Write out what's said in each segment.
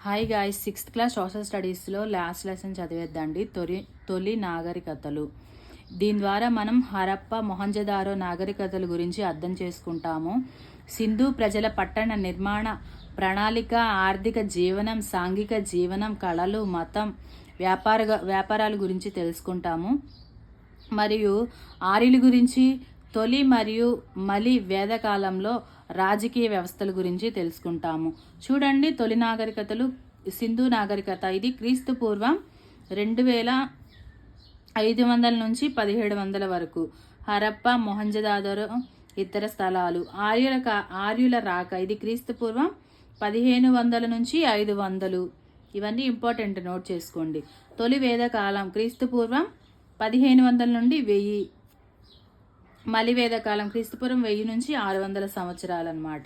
Hi guy sixth class social స్టడీస్లో last lesson చదివేద్దండి. తొలి తొలి నాగరికతలు. దీని ద్వారా మనం హరప్ప మొహంజదారో నాగరికతల గురించి అర్థం చేసుకుంటాము. సింధు ప్రజల పట్టణ నిర్మాణ ప్రణాళిక ఆర్థిక జీవనం సాంఘిక జీవనం కళలు మతం వ్యాపార వ్యాపారాల గురించి తెలుసుకుంటాము. మరియు ఆర్యుల గురించి తొలి మరియు మలి వేదకాలంలో రాజకీయ వ్యవస్థల గురించి తెలుసుకుంటాము. చూడండి తొలి నాగరికతలు సింధు నాగరికత. ఇది క్రీస్తు పూర్వం రెండు వేల ఐదు వందల నుంచి పదిహేడు వందల వరకు. హరప్ప మొహంజదాదరో ఇతర స్థలాలు. ఆర్యుల కా- ఆర్యుల రాక. ఇది క్రీస్తు పూర్వం పదిహేను వందల నుంచి ఐదు వందలు. ఇవన్నీ ఇంపార్టెంట్ నోట్ చేసుకోండి. తొలి వేదకాలం క్రీస్తు పూర్వం పదిహేను వందల నుండి వెయ్యి మలివేద కాలం క్రీస్తుపురం వెయ్యి నుంచి ఆరు వందల సంవత్సరాలు అనమాట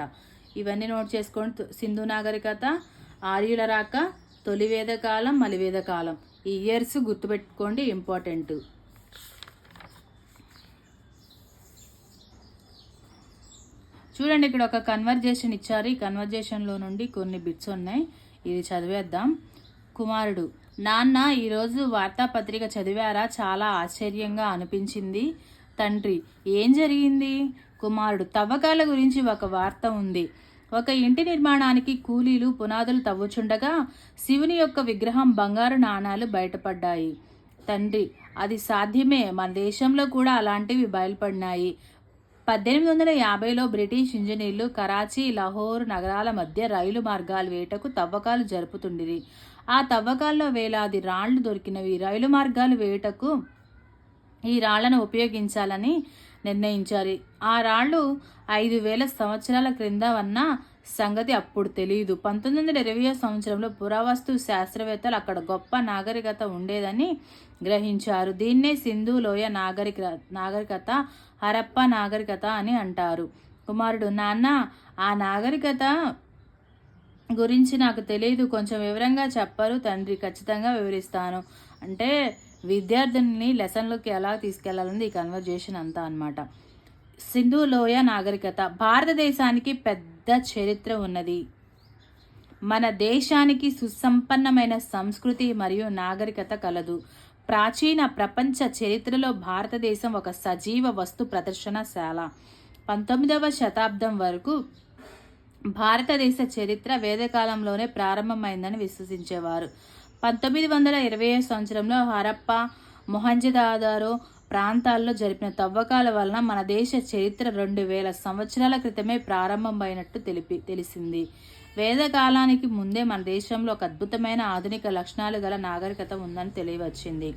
ఇవన్నీ నోట్ చేసుకోండి. సింధు నాగరికత ఆర్యుల రాక తొలి వేదకాలం మలివేద కాలం ఈ ఇయర్స్ గుర్తుపెట్టుకోండి ఇంపార్టెంట్. చూడండి ఇక్కడ ఒక కన్వర్జేషన్ ఇచ్చారు. ఈ కన్వర్జేషన్లో నుండి కొన్ని బిట్స్ ఉన్నాయి. ఇది చదివేద్దాం. కుమారుడు నాన్న ఈరోజు వార్తాపత్రిక చదివారా? చాలా ఆశ్చర్యంగా అనిపించింది. తండ్రి ఏం జరిగింది? కుమారుడు తవ్వకాల గురించి ఒక వార్త ఉంది. ఒక ఇంటి నిర్మాణానికి కూలీలు పునాదులు తవ్వుచుండగా శివుని యొక్క విగ్రహం బంగారు నాణాలు బయటపడ్డాయి. తండ్రి అది సాధ్యమే. మన దేశంలో కూడా అలాంటివి బయలుపడినాయి. పద్దెనిమిది వందల యాభైలో బ్రిటిష్ ఇంజనీర్లు కరాచీ లాహోర్ నగరాల మధ్య రైలు మార్గాలు వేటకు తవ్వకాలు జరుపుతుండిరి ఆ తవ్వకాల్లో వేలాది రాళ్ళు దొరికినవి. రైలు మార్గాలు వేటకు ఈ రాళ్ళను ఉపయోగించాలని నిర్ణయించారు. ఆ రాళ్ళు ఐదు వేల సంవత్సరాల క్రింద ఉన్న సంగతి అప్పుడు తెలియదు. పంతొమ్మిది వందల ఇరవై సంవత్సరంలో పురావస్తు శాస్త్రవేత్తలు అక్కడ గొప్ప నాగరికత ఉండేదని గ్రహించారు. దీన్నే సింధు లోయ నాగరిక నాగరికత హరప్ప నాగరికత అని అంటారు. కుమారుడు నాన్న ఆ నాగరికత గురించి నాకు తెలియదు. కొంచెం వివరంగా చెప్పరు. తండ్రి ఖచ్చితంగా వివరిస్తాను. అంటే విద్యార్థుల్ని లెసన్లోకి ఎలా తీసుకెళ్ళాలని ఈ కన్వర్జేషన్ అంతా అన్నమాట. సింధు లోయ నాగరికత. భారతదేశానికి పెద్ద చరిత్ర ఉన్నది. మన దేశానికి సుసంపన్నమైన సంస్కృతి మరియు నాగరికత కలదు. ప్రాచీన ప్రపంచ చరిత్రలో భారతదేశం ఒక సజీవ వస్తు ప్రదర్శనశాల. పంతొమ్మిదవ శతాబ్దం వరకు భారతదేశ చరిత్ర వేదకాలంలోనే ప్రారంభమైందని విశ్వసించేవారు. పంతొమ్మిది వందల ఇరవై సంవత్సరంలో హరప్ప మొహంజదాదారో ప్రాంతాల్లో జరిపిన తవ్వకాల వలన మన దేశ చరిత్ర రెండు వేల సంవత్సరాల క్రితమే ప్రారంభమైనట్టు తెలిపి తెలిసింది. వేదకాలానికి ముందే మన దేశంలో ఒక అద్భుతమైన ఆధునిక లక్షణాలు గల నాగరికత ఉందని తెలియవచ్చింది.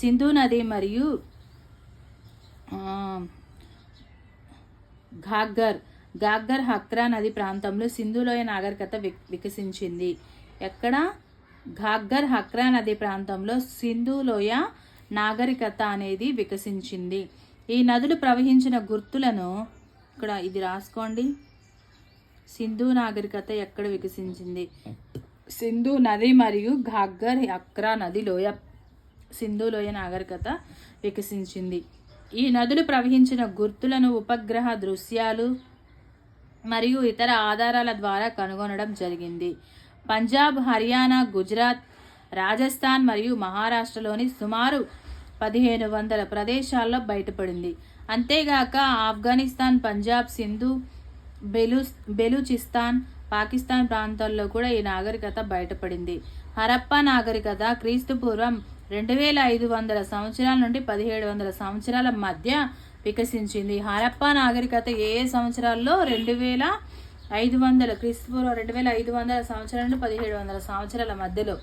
సింధు నది మరియు ఘాగ్గర్ ఘాగ్గర్ హక్రా నది ప్రాంతంలో సింధులోయ నాగరికత వికసించింది. ఎక్కడ? ఘాగ్గర్ హక్రా నది ప్రాంతంలో సింధులోయ నాగరికత అనేది వికసించింది. ఈ నదులు ప్రవహించిన గుర్తులను ఇక్కడ ఇది రాసుకోండి. సింధు నాగరికత ఎక్కడ వికసించింది? సింధు నది మరియు ఘాగ్గర్ హక్రా నది లోయ సింధు లోయ నాగరికత వికసించింది. ఈ నదులు ప్రవహించిన గుర్తులను ఉపగ్రహ దృశ్యాలు మరియు ఇతర ఆధారాల ద్వారా కనుగొనడం జరిగింది. పంజాబ్ హర్యానా గుజరాత్ రాజస్థాన్ మరియు మహారాష్ట్రలోని సుమారు పదిహేను వందల ప్రదేశాల్లో బయటపడింది. అంతేగాక ఆఫ్ఘనిస్తాన్ పంజాబ్ సింధు బెలు బెలూచిస్తాన్ పాకిస్తాన్ ప్రాంతాల్లో కూడా ఈ నాగరికత బయటపడింది. హరప్పా నాగరికత క్రీస్తుపూర్వం రెండు వేల ఐదు వందల సంవత్సరాల నుండి పదిహేడు వందల సంవత్సరాల మధ్య వికసించింది. హరప్పా నాగరికత ఏ సంవత్సరాల్లో? రెండు వేల ఐదు వందల క్రీస్తుపూర్వం రెండు వేల ఐదు వందల సంవత్సరాల నుండి పదిహేడు వందల సంవత్సరాల మధ్యలో.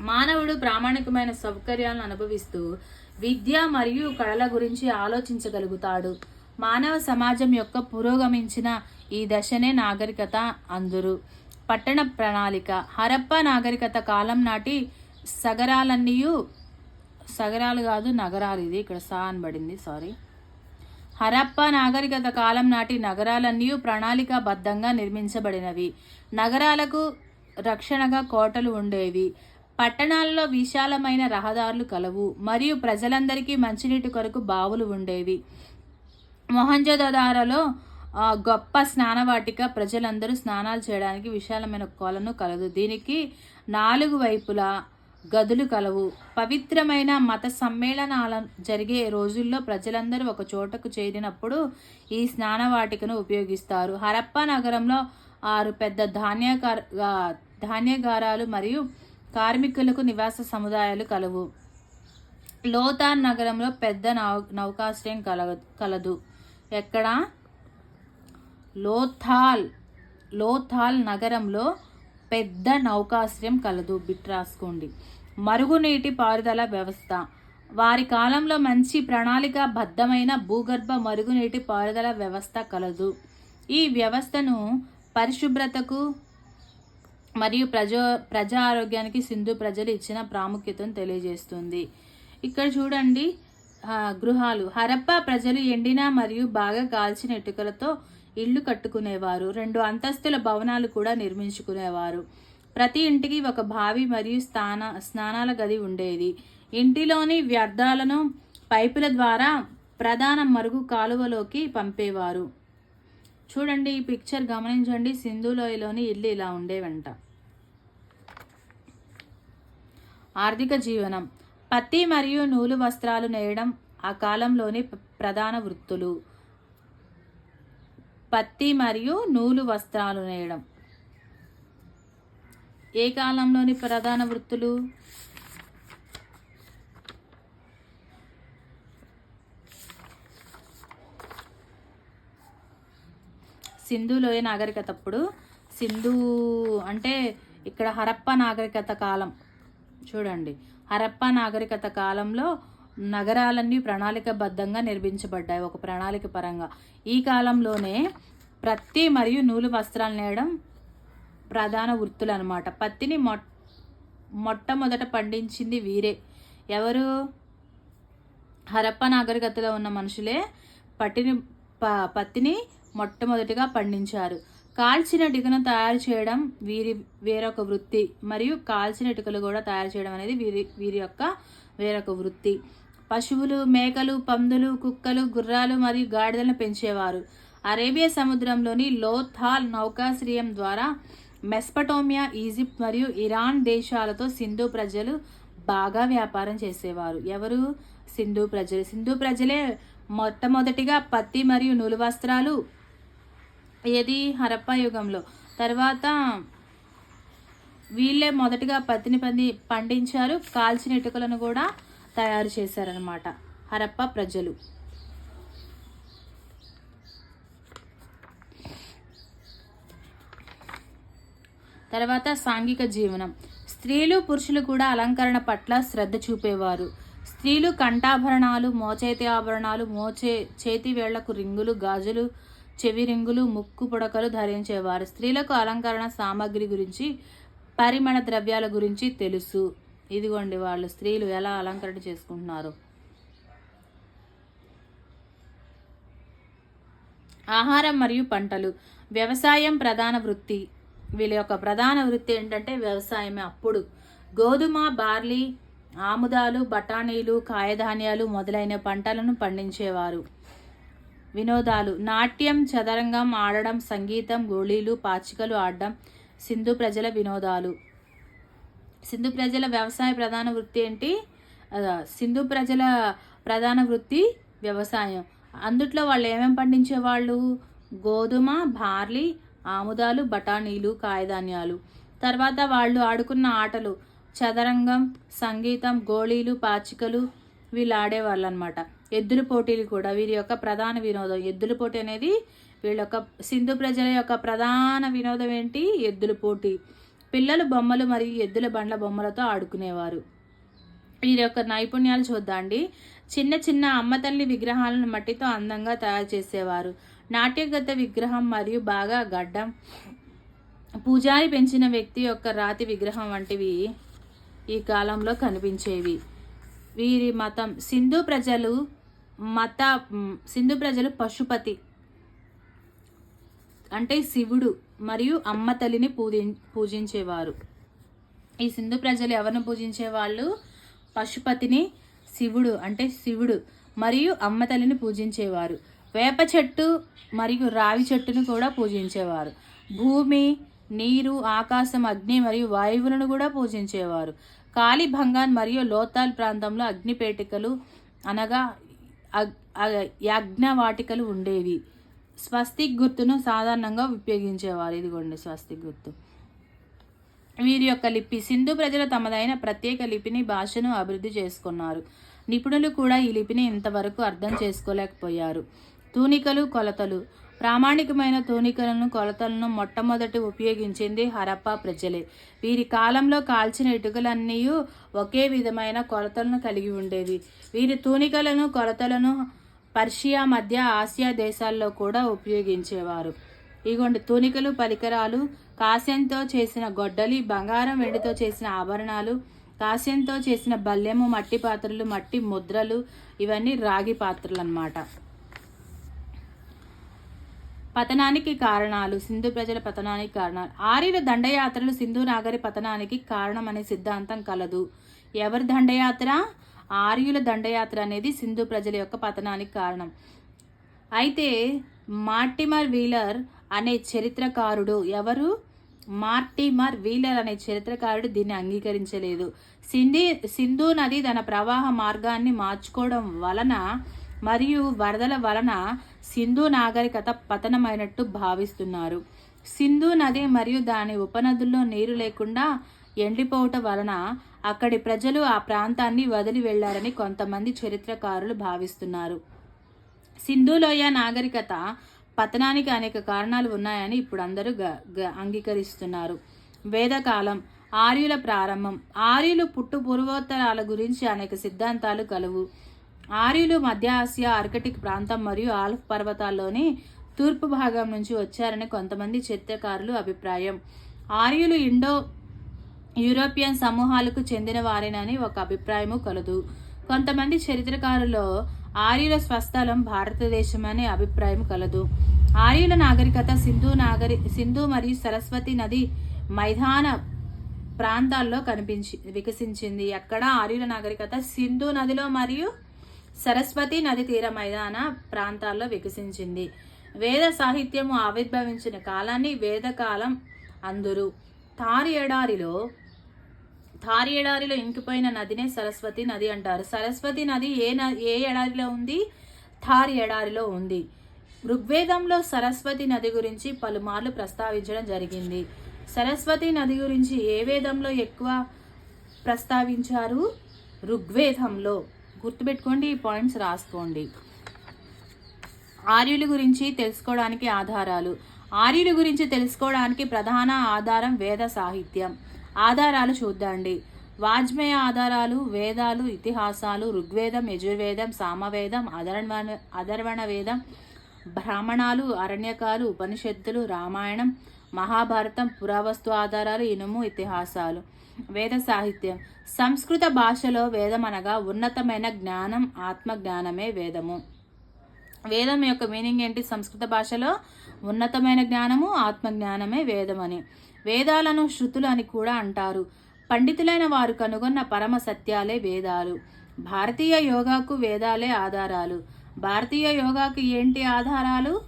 మానవుడు ప్రామాణికమైన సౌకర్యాలను అనుభవిస్తూ విద్య మరియు కళల గురించి ఆలోచించగలుగుతాడు. మానవ సమాజం యొక్క పురోగమించిన ఈ దశనే నాగరికత అందురు. పట్టణ ప్రణాళిక. హరప్ప నాగరికత కాలం నాటి సగరాలన్నీయు సగరాలు కాదు నగరాలు. ఇది ఇక్కడ సా అనబడింది సారీ. హరప్ప నాగరికత కాలం నాటి నగరాలన్నీ ప్రణాళికాబద్ధంగా నిర్మించబడినవి. నగరాలకు రక్షణగా కోటలు ఉండేవి. పట్టణాల్లో విశాలమైన రహదారులు కలవు. మరియు ప్రజలందరికీ మంచినీటి కొరకు బావులు ఉండేవి. మొహంజోదారోలో గొప్ప స్నానవాటిక ప్రజలందరూ స్నానాలు చేయడానికి విశాలమైన కొలను కలదు. దీనికి నాలుగు వైపులా గదులు కలవు. పవిత్రమైన మత సమ్మేళనాల జరిగే రోజుల్లో ప్రజలందరూ ఒక చోటకు చేరినప్పుడు ఈ స్నానవాటికను ఉపయోగిస్తారు. హరప్ప నగరంలో ఆరు పెద్ద ధాన్యకార ధాన్యగారాలు మరియు కార్మికులకు నివాస సముదాయాలు కలవు. లోతార్ నగరంలో పెద్ద నౌ నౌకాశ్రయం కల కలదు. ఎక్కడ? లోథాల్ లోథాల్ నగరంలో పెద్ద నౌకాశ్రయం కలదు. బిట్ రాసుకోండి. మరుగునీటి పారుదల వ్యవస్థ. వారి కాలంలో మంచి ప్రణాళిక బద్ధమైన భూగర్భ మరుగునీటి పారుదల వ్యవస్థ కలదు. ఈ వ్యవస్థను పరిశుభ్రతకు మరియు ప్రజా ప్రజా ఆరోగ్యానికి సింధు ప్రజలు ఇచ్చిన ప్రాముఖ్యతను తెలియజేస్తుంది. ఇక్కడ చూడండి గృహాలు. హరప్పా ప్రజలు ఎండిన మరియు బాగా కాల్చిన ఇటుకలతో ఇళ్ళు కట్టుకునేవారు. రెండు అంతస్తుల భవనాలు కూడా నిర్మించుకునేవారు. ప్రతి ఇంటికి ఒక బావి మరియు స్థాన స్నానాల గది ఉండేది. ఇంటిలోని వ్యర్థాలను పైపుల ద్వారా ప్రధాన మరుగు కాలువలోకి పంపేవారు. చూడండి ఈ పిక్చర్ గమనించండి. సింధులోయలోని ఇల్లు ఇలా ఉండేవంట. ఆర్థిక జీవనం. పత్తి మరియు నూలు వస్త్రాలు నేయడం ఆ కాలంలోని ప్రధాన వృత్తులు. పత్తి మరియు నూలు వస్త్రాలు నేయడం. ఏ కాలంలోని ప్రధాన వృత్తులు? సింధు లోయ నాగరికత అప్పుడు సింధు అంటే ఇక్కడ హరప్ప నాగరికత కాలం. చూడండి. హరప్ప నాగరికత కాలంలో నగరాలన్నీ ప్రణాళికబద్ధంగా నిర్మించబడ్డాయి. ఒక ప్రణాళిక పరంగా ఈ కాలంలోనే ప్రత్తి మరియు నూలు వస్త్రాలు నేయడం ప్రధాన వృత్తులు అనమాట పత్తిని మొ మొట్టమొదట పండించింది వీరే. ఎవరు? హరప్ప నాగరికతలో ఉన్న మనుషులే పట్టిని ప పత్తిని మొట్టమొదటిగా పండించారు. కాల్చిన ఇటుకను తయారు చేయడం వీరి వేరొక వృత్తి. మరియు కాల్చిన ఇటుకలు కూడా తయారు చేయడం అనేది వీరి వీరి యొక్క వేరొక వృత్తి. పశువులు మేకలు పందులు కుక్కలు గుర్రాలు మరియు గాడిదలను పెంచేవారు. అరేబియా సముద్రంలోని లోథాల్ నౌకాశ్రయం ద్వారా మెస్పటోమియా ఈజిప్ట్ మరియు ఇరాన్ దేశాలతో సింధు ప్రజలు బాగా వ్యాపారం చేసేవారు. ఎవరు? సింధు ప్రజలు. సింధు ప్రజలే మొట్టమొదటిగా పత్తి మరియు నూలు వస్త్రాలు ఏది? హరప్పా యుగంలో. తర్వాత వీళ్ళే మొదటిగా పత్తిని పంది పండించారు. కాల్చిన ఇటుకలను కూడా తయారు చేశారనమాట హరప్ప ప్రజలు. తర్వాత సాంఘిక జీవనం. స్త్రీలు పురుషులు కూడా అలంకరణ పట్ల శ్రద్ధ చూపేవారు. స్త్రీలు కంఠాభరణాలు మోచేతి ఆభరణాలు మోచే చేతి వేళ్ళకు రింగులు గాజులు చెవి రింగులు ముక్కు పుడకలు ధరించేవారు. స్త్రీలకు అలంకరణ సామాగ్రి గురించి పరిమళ ద్రవ్యాల గురించి తెలుసు. ఇదిగోండి వాళ్ళు స్త్రీలు ఎలా అలంకరణ చేసుకుంటున్నారు? ఆహారం మరియు పంటలు. వ్యవసాయం ప్రధాన వృత్తి. వీళ్ళ యొక్క ప్రధాన వృత్తి ఏంటంటే వ్యవసాయమే అప్పుడు. గోధుమ బార్లీ ఆముదాలు బఠానీలు కాయధాన్యాలు మొదలైన పంటలను పండించేవారు. వినోదాలు. నాట్యం చదరంగం ఆడడం సంగీతం గోళీలు పాచికలు ఆడడం సింధు ప్రజల వినోదాలు. సింధు ప్రజల వ్యవసాయ ప్రధాన వృత్తి ఏంటి? సింధు ప్రజల ప్రధాన వృత్తి వ్యవసాయం. అందుట్లో వాళ్ళు ఏమేమి పండించేవాళ్ళు? గోధుమ బార్లీ ఆముదాలు బఠానీలు కాయధాన్యాలు. తర్వాత వాళ్ళు ఆడుకున్న ఆటలు చదరంగం సంగీతం గోళీలు పాచికలు వీళ్ళు ఆడేవాళ్ళు అనమాట ఎద్దుల పోటీలు కూడా వీరి యొక్క ప్రధాన వినోదం. ఎద్దుల పోటీ అనేది వీళ్ళ యొక్క సింధు ప్రజల యొక్క ప్రధాన వినోదం ఏంటి? ఎద్దుల పోటీ. పిల్లలు బొమ్మలు మరియు ఎద్దుల బండ్ల బొమ్మలతో ఆడుకునేవారు. వీరి యొక్క నైపుణ్యాలు చూద్దాండి చిన్న చిన్న అమ్మ తల్లి విగ్రహాలను మట్టితో అందంగా తయారు చేసేవారు. నాట్యగత విగ్రహం మరియు బాగా గడ్డం పూజారి పెంచిన వ్యక్తి యొక్క రాతి విగ్రహం వంటివి ఈ కాలంలో కనిపించేవి. వీరి మతం సింధు ప్రజలు మత సింధు ప్రజలు పశుపతి అంటే శివుడు మరియు అమ్మ తల్లిని పూజి పూజించేవారు. ఈ సింధు ప్రజలు ఎవరిని పూజించేవాళ్ళు? పశుపతిని శివుడు అంటే శివుడు మరియు అమ్మ తల్లిని పూజించేవారు. వేప చెట్టు మరియు రావి చెట్టును కూడా పూజించేవారు. భూమి నీరు ఆకాశం అగ్ని మరియు వాయువులను కూడా పూజించేవారు. కాళీభంగాన్ మరియు లోతాల్ ప్రాంతంలో అగ్నిపేటికలు అనగా అగ్- అగ్- ఉండేవి. స్వస్తిక్ గుర్తును సాధారణంగా ఉపయోగించేవారు. ఇదిగోండి స్వస్తిక్ గుర్తు. వీరి యొక్క లిపి సింధు ప్రజలు తమదైన ప్రత్యేక లిపిని భాషను అభివృద్ధి చేసుకున్నారు. నిపుణులు కూడా ఈ లిపిని ఇంతవరకు అర్థం చేసుకోలేకపోయారు. తూనికలు కొలతలు. ప్రామాణికమైన తూనికలను కొలతలను మొట్టమొదటి ఉపయోగించింది హరప్పా ప్రజలే. వీరి కాలంలో కాల్చిన ఇటుకలన్నీ ఒకే విధమైన కొలతలను కలిగి ఉండేవి. వీరి తూనికలను కొలతలను పర్షియా మధ్య ఆసియా దేశాల్లో కూడా ఉపయోగించేవారు. ఇగోండి తునికలు పరికరాలు కాస్యంతో చేసిన గొడ్డలి బంగారం వెండితో చేసిన ఆభరణాలు కాస్యంతో చేసిన బల్లెము మట్టి పాత్రలు మట్టి ముద్రలు ఇవన్నీ రాగి పాత్రలు అన్నమాట పతనానికి కారణాలు సింధు ప్రజల పతనానికి కారణాలు. ఆర్యుల దండయాత్రలు సింధు నాగరి పతనానికి కారణం అనే సిద్ధాంతం కలదు. ఎవరి దండయాత్ర? ఆర్యుల దండయాత్ర అనేది సింధు ప్రజల యొక్క పతనానికి కారణం. అయితే మార్టిమర్ వీలర్ అనే చరిత్రకారుడు ఎవరు? మార్టిమర్ వీలర్ అనే చరిత్రకారుడు దీన్ని అంగీకరించలేదు. సింధి సింధు నది తన ప్రవాహ మార్గాన్ని మార్చుకోవడం వలన మరియు వరదల వలన సింధు నాగరికత పతనమైనట్టు భావిస్తున్నారు. సింధు నది మరియు దాని ఉపనదుల్లో నీరు లేకుండా ఎండిపోవటం వలన అక్కడి ప్రజలు ఆ ప్రాంతాన్ని వదిలి వెళ్ళారని కొంతమంది చరిత్రకారులు భావిస్తున్నారు. సింధులోయ నాగరికత పతనానికి అనేక కారణాలు ఉన్నాయని ఇప్పుడు అందరూ గ గ- అంగీకరిస్తున్నారు. వేదకాలం ఆర్యుల ప్రారంభం ఆర్యులు పుట్టు పూర్వోత్తరాల గురించి అనేక సిద్ధాంతాలు కలవు. ఆర్యులు మధ్య ఆసియా ఆర్కిటిక్ ప్రాంతం మరియు ఆల్ఫ్ పర్వతాల్లోని తూర్పు భాగం నుంచి వచ్చారని కొంతమంది చరిత్రకారులు అభిప్రాయం. ఆర్యులు ఇండో యూరోపియన్ సమూహాలకు చెందిన వారేనని ఒక అభిప్రాయము కలదు. కొంతమంది చరిత్రకారులో ఆర్యుల స్వస్థలం భారతదేశం అనే అభిప్రాయం కలదు. ఆర్యుల నాగరికత సింధు నాగరి సింధు మరియు సరస్వతి నది మైదాన ప్రాంతాల్లో కనిపించి వికసించింది. ఎక్కడ ఆర్యుల నాగరికత సింధు నదిలో మరియు సరస్వతి నది తీర మైదాన ప్రాంతాల్లో వికసించింది. వేద సాహిత్యము ఆవిర్భవించిన కాలాన్ని వేదకాలం అందురు. తారి ఎడారిలో థారి ఎడారిలో ఇంకిపోయిన నదినే సరస్వతి నది అంటారు. సరస్వతి నది ఏ న- ఏ ఎడారిలో ఉంది? థారి ఎడారిలో ఉంది. ఋగ్వేదంలో సరస్వతి నది గురించి పలుమార్లు ప్రస్తావించడం జరిగింది. సరస్వతి నది గురించి ఏ వేదంలో ఎక్కువ ప్రస్తావించారు? ఋగ్వేదంలో. గుర్తుపెట్టుకోండి ఈ పాయింట్స్ రాసుకోండి. ఆర్యుల గురించి తెలుసుకోవడానికి ఆధారాలు. ఆర్యుల గురించి తెలుసుకోవడానికి ప్రధాన ఆధారం వేద సాహిత్యం. ఆధారాలు చూద్దండి. వాజ్మేయ ఆధారాలు వేదాలు ఇతిహాసాలు ఋగ్వేదం యజుర్వేదం సామవేదం అధర్వణ అధర్వణ వేదం బ్రాహ్మణాలు అరణ్యకాలు ఉపనిషత్తులు రామాయణం మహాభారతం పురావస్తు ఆధారాలు ఇనుము ఇతిహాసాలు. వేద సాహిత్యం. సంస్కృత భాషలో వేదం అనగా ఉన్నతమైన జ్ఞానం ఆత్మజ్ఞానమే వేదము. వేదం యొక్క మీనింగ్ ఏంటి? సంస్కృత భాషలో ఉన్నతమైన జ్ఞానము ఆత్మజ్ఞానమే వేదమని. వేదాలను శృతులు అని కూడా అంటారు. పండితులైన వారు కనుగొన్న పరమ సత్యాలే వేదాలు. భారతీయ యోగాకు వేదాలే ఆధారాలు. భారతీయ యోగాకు ఏంటి ఆధారాలు?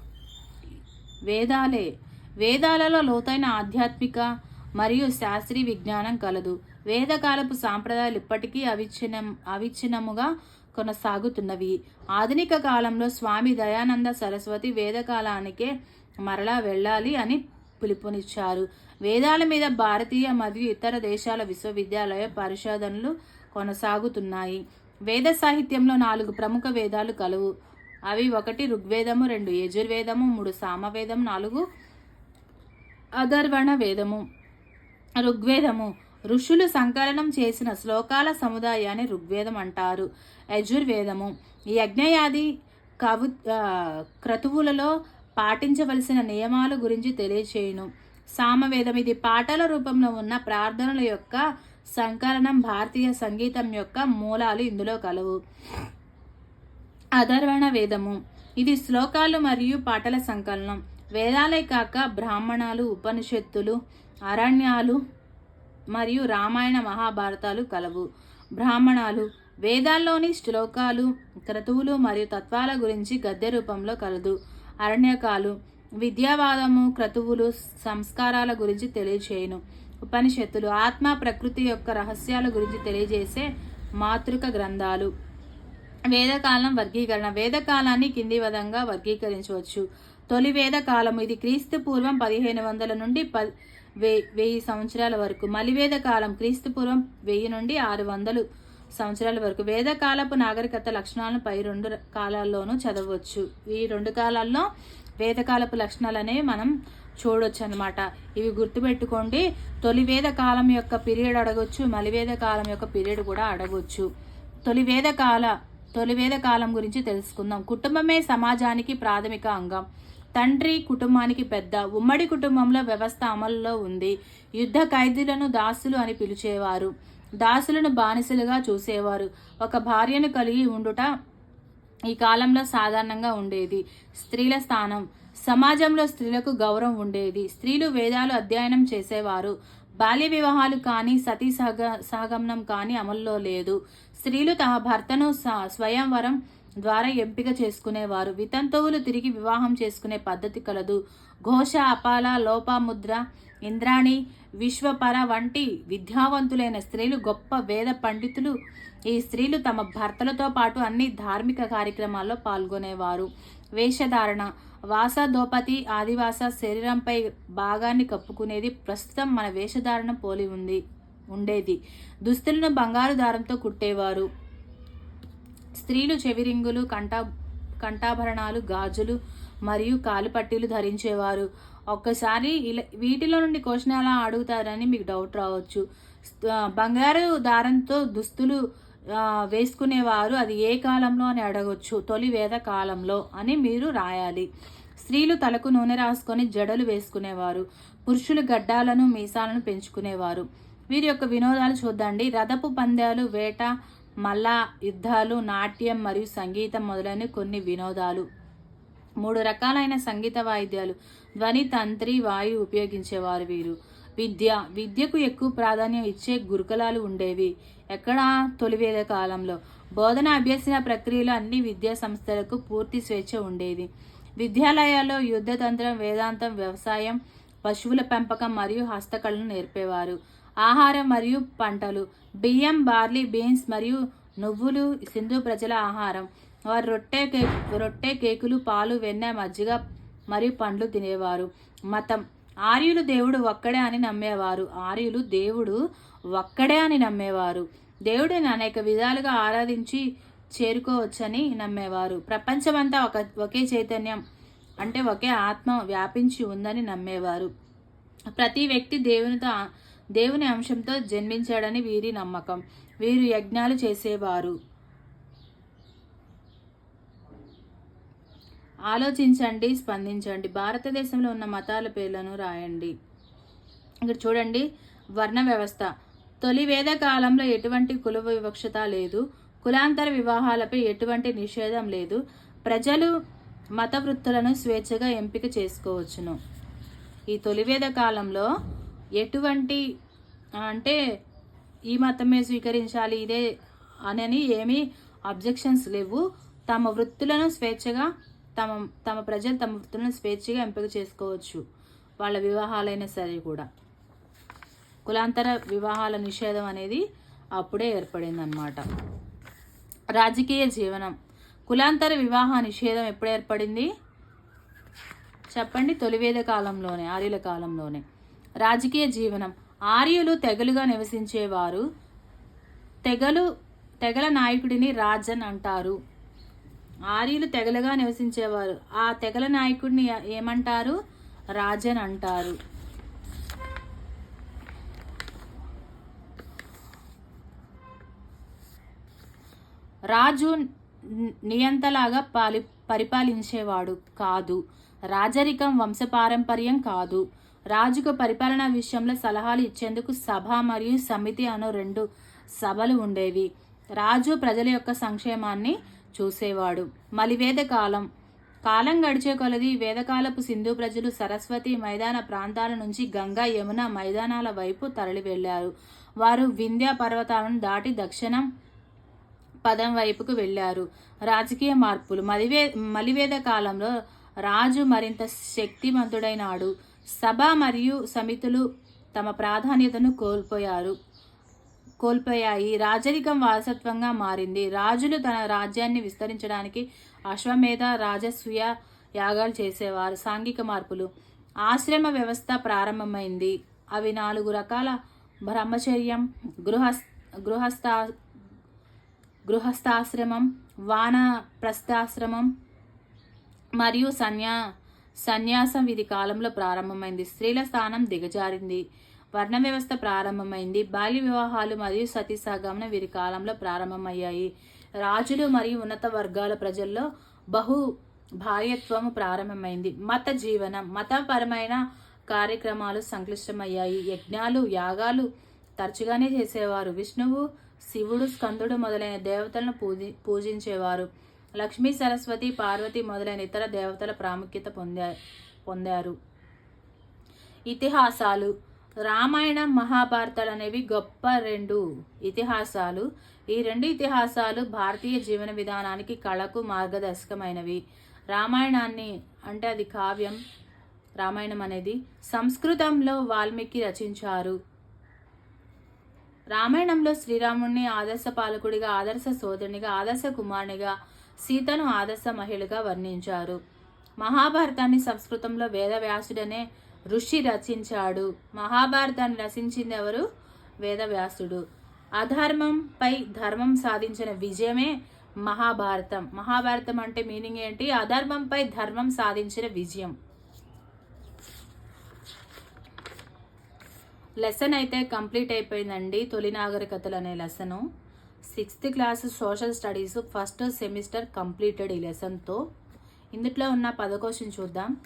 వేదాలే. వేదాలలో లోతైన ఆధ్యాత్మిక మరియు శాస్త్రీయ విజ్ఞానం కలదు. వేదకాలపు సాంప్రదాయాలు ఇప్పటికీ అవిచ్ఛిన్నం అవిచ్ఛిన్నముగా కొనసాగుతున్నవి. ఆధునిక కాలంలో స్వామి దయానంద సరస్వతి వేదకాలానికే మరలా వెళ్ళాలి అని పిలుపునిచ్చారు. వేదాల మీద భారతీయ మరియు ఇతర దేశాల విశ్వవిద్యాలయ పరిశోధనలు కొనసాగుతున్నాయి. వేద సాహిత్యంలో నాలుగు ప్రముఖ వేదాలు కలవు. అవి ఒకటి ఋగ్వేదము రెండు యజుర్వేదము మూడు సామవేదం నాలుగు అధర్వణ వేదము. ఋగ్వేదము ఋషులు సంకలనం చేసిన శ్లోకాల సముదాయాన్ని ఋగ్వేదం అంటారు. యజుర్వేదము ఈ యజ్ఞయాది కవు క్రతువులలో పాటించవలసిన నియమాల గురించి తెలియచేయును. సామవేదం ఇది పాటల రూపంలో ఉన్న ప్రార్థనల యొక్క సంకలనం భారతీయ సంగీతం యొక్క మూలాలు ఇందులో కలవు. అధర్వణ వేదము. ఇది శ్లోకాలు మరియు పాటల సంకలనం. వేదాలే కాక బ్రాహ్మణాలు ఉపనిషత్తులు అరణ్యాలు మరియు రామాయణ మహాభారతాలు కలవు. బ్రాహ్మణాలు వేదాల్లోని శ్లోకాలు క్రతువులు మరియు తత్వాల గురించి గద్య రూపంలో కలదు. అరణ్యకాలు విద్యావాదము క్రతువులు సంస్కారాల గురించి తెలియచేయును. ఉపనిషత్తులు ఆత్మ ప్రకృతి యొక్క రహస్యాల గురించి తెలియజేసే మాతృక గ్రంథాలు. వేదకాలం వర్గీకరణ. వేదకాలాన్ని కింది విధంగా వర్గీకరించవచ్చు. తొలి వేద కాలం ఇది క్రీస్తు పూర్వం పదిహేను వందల నుండి ప వెయ్యి సంవత్సరాల వరకు. మలివేద కాలం క్రీస్తు పూర్వం వెయ్యి నుండి ఆరు వందలు సంవత్సరాల వరకు. వేదకాలపు నాగరికత లక్షణాలను పై రెండు కాలాల్లోనూ చదవచ్చు. ఈ రెండు కాలాల్లో వేదకాలపు లక్షణాలు అనేవి మనం చూడొచ్చు అనమాట ఇవి గుర్తుపెట్టుకోండి. తొలి వేద కాలం యొక్క పీరియడ్ అడగొచ్చు మలివేద కాలం యొక్క పీరియడ్ కూడా అడగొచ్చు. తొలి వేద కాల తొలి వేద కాలం గురించి తెలుసుకుందాం. కుటుంబమే సమాజానికి ప్రాథమిక అంగం. తండ్రి కుటుంబానికి పెద్ద ఉమ్మడి కుటుంబంలో వ్యవస్థ అమలులో ఉంది. యుద్ధ ఖైదీలను దాసులు అని పిలిచేవారు. దాసులను బానిసలుగా చూసేవారు. ఒక భార్యను కలిగి ఉండుట ఈ కాలంలో సాధారణంగా ఉండేది. స్త్రీల స్థానం. సమాజంలో స్త్రీలకు గౌరవం ఉండేది. స్త్రీలు వేదాలు అధ్యయనం చేసేవారు. బాల్య వివాహాలు కానీ సతీ సహగ సహగమనం కానీ అమల్లో లేదు. స్త్రీలు తమ భర్తను స్వయంవరం ద్వారా ఎంపిక చేసుకునేవారు. వితంతువులు తిరిగి వివాహం చేసుకునే పద్ధతి కలదు. ఘోష అపాల లోపాముద్ర ఇంద్రాణి విశ్వపర వంటి విద్యావంతులైన స్త్రీలు గొప్ప వేద పండితులు ఈ స్త్రీలు తమ భర్తలతో పాటు అన్ని ధార్మిక కార్యక్రమాల్లో పాల్గొనేవారు. వేషధారణ వాస దోపతి ఆదివాస శరీరంపై భాగాన్ని కప్పుకునేది ప్రస్తుతం మన వేషధారణ పోలి ఉంది ఉండేది. దుస్తులను బంగారు దారంతో కుట్టేవారు. స్త్రీలు చెవిరింగులు కంఠా కంఠాభరణాలు గాజులు మరియు కాలుపట్టీలు ధరించేవారు. ఒక్కసారి ఇలా వీటిలో నుండి క్వశ్చన్ ఎలా అడుగుతారని మీకు డౌట్ రావచ్చు. బంగారు దారంతో దుస్తులు వేసుకునేవారు అది ఏ కాలంలో అని అడగొచ్చు. తొలి వేద కాలంలో అని మీరు రాయాలి. స్త్రీలు తలకు నూనె రాసుకొని జడలు వేసుకునేవారు. పురుషులు గడ్డాలను మీసాలను పెంచుకునేవారు. వీరి యొక్క వినోదాలు చూద్దండి. రథపు పందాలు వేట మల్ల యుద్ధాలు నాట్యం మరియు సంగీతం మొదలైన కొన్ని వినోదాలు. మూడు రకాలైన సంగీత వాయిద్యాలు. ధ్వని తంత్రి వాయు ఉపయోగించేవారు వీరు. విద్య. విద్యకు ఎక్కువ ప్రాధాన్యం ఇచ్చే గురుకులాలు ఉండేవి. ఎక్కడ తొలివేద కాలంలో. బోధన అభ్యసన ప్రక్రియలో అన్ని విద్యా సంస్థలకు పూర్తి స్వేచ్ఛ ఉండేది. విద్యాలయాల్లో యుద్ధతంత్రం వేదాంతం వ్యవసాయం పశువుల పెంపకం మరియు హస్తకళను నేర్పేవారు. ఆహారం మరియు పంటలు. బియ్యం బార్లీ బీన్స్ మరియు నువ్వులు సింధు ప్రజల ఆహారం. వారు రొట్టె కేక్ రొట్టె కేకులు పాలు వెన్న మజ్జిగ మరియు పండ్లు తినేవారు. మతం. ఆర్యులు దేవుడు ఒక్కడే అని నమ్మేవారు. ఆర్యులు దేవుడు ఒక్కడే అని నమ్మేవారు. దేవుడిని అనేక విధాలుగా ఆరాధించి చేరుకోవచ్చని నమ్మేవారు. ప్రపంచమంతా ఒక ఒకే చైతన్యం అంటే ఒకే ఆత్మ వ్యాపించి ఉందని నమ్మేవారు. ప్రతి వ్యక్తి దేవునితో దేవుని అంశంతో జన్మించాడని వీరి నమ్మకం. వీరు యజ్ఞాలు చేసేవారు. ఆలోచించండి స్పందించండి. భారతదేశంలో ఉన్న మతాల పేర్లను రాయండి. ఇక్కడ చూడండి వర్ణ వ్యవస్థ. తొలి వేద కాలంలో ఎటువంటి కుల వివక్షత లేదు. కులాంతర వివాహాలపై ఎటువంటి నిషేధం లేదు. ప్రజలు మత వృత్తులను స్వేచ్ఛగా ఎంపిక చేసుకోవచ్చును. ఈ తొలివేద కాలంలో ఎటువంటి అంటే ఈ మతమే స్వీకరించాలి ఇదే అని ఏమీ అబ్జెక్షన్స్ లేవు. తమ వృత్తులను స్వేచ్ఛగా తమ తమ ప్రజలు తమ వృత్తులను స్వేచ్ఛగా ఎంపిక చేసుకోవచ్చు. వాళ్ళ వివాహాలైనా సరే కూడా. కులాంతర వివాహాల నిషేధం అనేది అప్పుడే ఏర్పడిందనమాట రాజకీయ జీవనం. కులాంతర వివాహ నిషేధం ఎప్పుడు ఏర్పడింది? చెప్పండి తొలివేద కాలంలోనే ఆర్యుల కాలంలోనే. రాజకీయ జీవనం. ఆర్యులు తెగలుగా నివసించేవారు తెగలు తెగల నాయకుడిని రాజన్ అంటారు. ఆర్యులు తెగలుగా నివసించేవారు. ఆ తెగల నాయకుడిని ఏమంటారు? రాజన్ అంటారు. రాజు నియంతలాగా పాలి పరిపాలించేవాడు కాదు. రాజరికం వంశపారంపర్యం కాదు. రాజుకు పరిపాలన విషయంలో సలహాలు ఇచ్చేందుకు సభ మరియు సమితి అను రెండు సభలు ఉండేవి. రాజు ప్రజల యొక్క సంక్షేమాన్ని చూసేవాడు. మలివేద కాలం కాలం గడిచే కొలది వేదకాలపు సింధు ప్రజలు సరస్వతి మైదాన ప్రాంతాల నుంచి గంగా యమున మైదానాల వైపు తరలి వెళ్ళారు. వారు వింధ్యా పర్వతాలను దాటి దక్షిణం పదం వైపుకు వెళ్ళారు. రాజకీయ మార్పులు. మలివే మలివేద కాలంలో రాజు మరింత శక్తివంతుడైనాడు సభ మరియు సమితులు తమ ప్రాధాన్యతను కోల్పోయారు. కోల్పోయాయి. రాజరికం వారసత్వంగా మారింది. రాజులు తన రాజ్యాన్ని విస్తరించడానికి అశ్వమేధ రాజసూయ యాగాలు చేసేవారు. సాంఘిక మార్పులు. ఆశ్రమ వ్యవస్థ ప్రారంభమైంది. అవి నాలుగు రకాల. బ్రహ్మచర్యం గృహస్థ గృహస్థ గృహస్థాశ్రమం వానప్రస్థాశ్రమం మరియు సన్యా సన్యాసం ఇది కాలంలో ప్రారంభమైంది. స్త్రీల స్థానం దిగజారింది. వర్ణ వ్యవస్థ ప్రారంభమైంది. బాల్య వివాహాలు మరియు సతీ సహగమనం వీరి కాలంలో ప్రారంభమయ్యాయి. రాజులు మరియు ఉన్నత వర్గాల ప్రజల్లో బహు భార్యత్వము ప్రారంభమైంది. మత జీవనం మతపరమైన కార్యక్రమాలు సంక్లిష్టమయ్యాయి. యజ్ఞాలు యాగాలు తరచుగానే చేసేవారు. విష్ణువు శివుడు స్కందుడు మొదలైన దేవతలను పూజి పూజించేవారు. లక్ష్మీ సరస్వతి పార్వతి మొదలైన ఇతర దేవతల ప్రాముఖ్యత పొందారు పొందారు. ఇతిహాసాలు రామాయణం మహాభారతాలు అనేవి గొప్ప రెండు ఇతిహాసాలు. ఈ రెండు ఇతిహాసాలు భారతీయ జీవన విధానానికి కళకు మార్గదర్శకమైనవి. రామాయణాన్ని అంటే అది కావ్యం రామాయణం అనేది సంస్కృతంలో వాల్మీకి రచించారు. రామాయణంలో శ్రీరాముణ్ణి ఆదర్శ పాలకుడిగా ఆదర్శ సోదరునిగా ఆదర్శ కుమారునిగా సీతను ఆదర్శ మహిళగా వర్ణించారు. మహాభారతాన్ని సంస్కృతంలో వేదవ్యాసుడనే ఋషి రచించాడు. మహాభారతాన్ని రచించింది ఎవరు? వేదవ్యాసుడు. అధర్మంపై ధర్మం సాధించిన విజయమే మహాభారతం. మహాభారతం అంటే మీనింగ్ ఏంటి? అధర్మంపై ధర్మం సాధించిన విజయం. లెసన్ అయితే కంప్లీట్ అయిపోయిందండి తొలి నాగరికతలు అనే lesson. Sixth class social studies first semester completed ఈ లెసన్తో. ఇందులో ఉన్న పద క్వశ్చన్ చూద్దాం.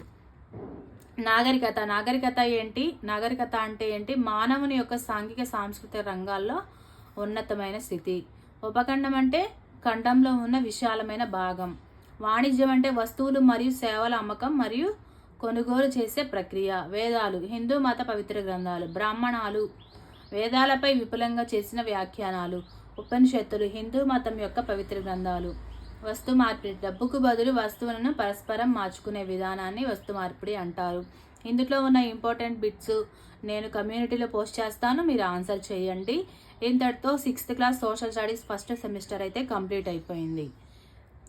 నాగరికత. నాగరికత ఏంటి? నాగరికత అంటే ఏంటి? మానవుని యొక్క సాంఘిక సాంస్కృతిక రంగాల్లో ఉన్నతమైన స్థితి. ఉపఖండం అంటే ఖండంలో ఉన్న విశాలమైన భాగం. వాణిజ్యం అంటే వస్తువులు మరియు సేవల అమ్మకం మరియు కొనుగోలు చేసే ప్రక్రియ. వేదాలు హిందూ మత పవిత్ర గ్రంథాలు బ్రాహ్మణాలు వేదాలపై విపులంగా చేసిన వ్యాఖ్యానాలు ఉపనిషత్తులు హిందూ మతం యొక్క పవిత్ర గ్రంథాలు. వస్తు మార్పిడి డబ్బుకు బదులు వస్తువులను పరస్పరం మార్చుకునే విధానాన్ని వస్తు మార్పిడి అంటారు. ఇందులో ఉన్న ఇంపార్టెంట్ బిట్స్ నేను కమ్యూనిటీలో పోస్ట్ చేస్తాను మీరు ఆన్సర్ చేయండి. ఇంతటితో sixth class social studies first semester అయితే కంప్లీట్ అయిపోయింది.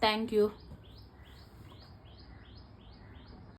Thank you.